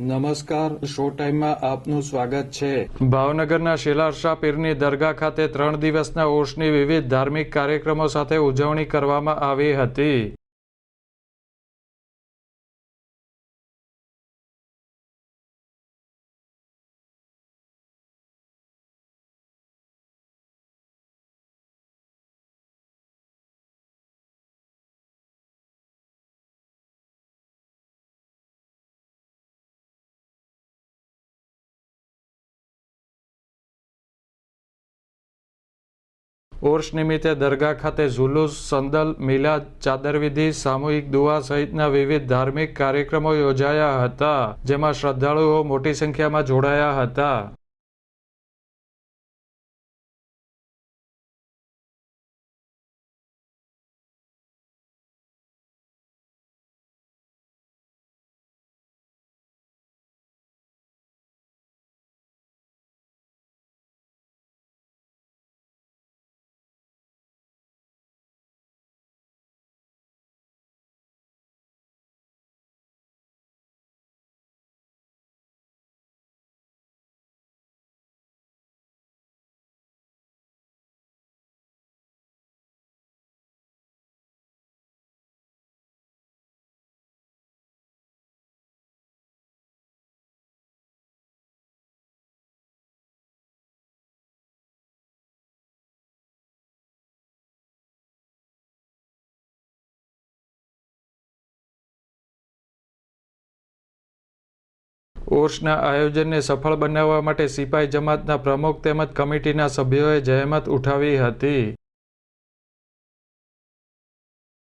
નમસ્કાર, શો ટાઈમમાં આપનું સ્વાગત છે. ભાવનગરના શેલારશા પીરની દરગાહ ખાતે ત્રણ દિવસના ઓશની વિવિધ ધાર્મિક કાર્યક્રમો સાથે ઉજવણી કરવામાં આવી હતી. ઉર્ષ નિમિત્તે દરગાહ ખાતે ઝુલુસ, સંદલ, મિલાદ, ચાદરવિધિ, સામૂહિક દુઆ સહિતના વિવિધ ધાર્મિક કાર્યક્રમો યોજાયા હતા, જેમાં શ્રદ્ધાળુઓ મોટી સંખ્યામાં જોડાયા હતા. ઉર્ષના આયોજનને સફળ બનાવવા માટે સિપાઈ જમાતના પ્રમુખ તેમજ કમિટીના સભ્યોએ જહેમત ઉઠાવી હતી.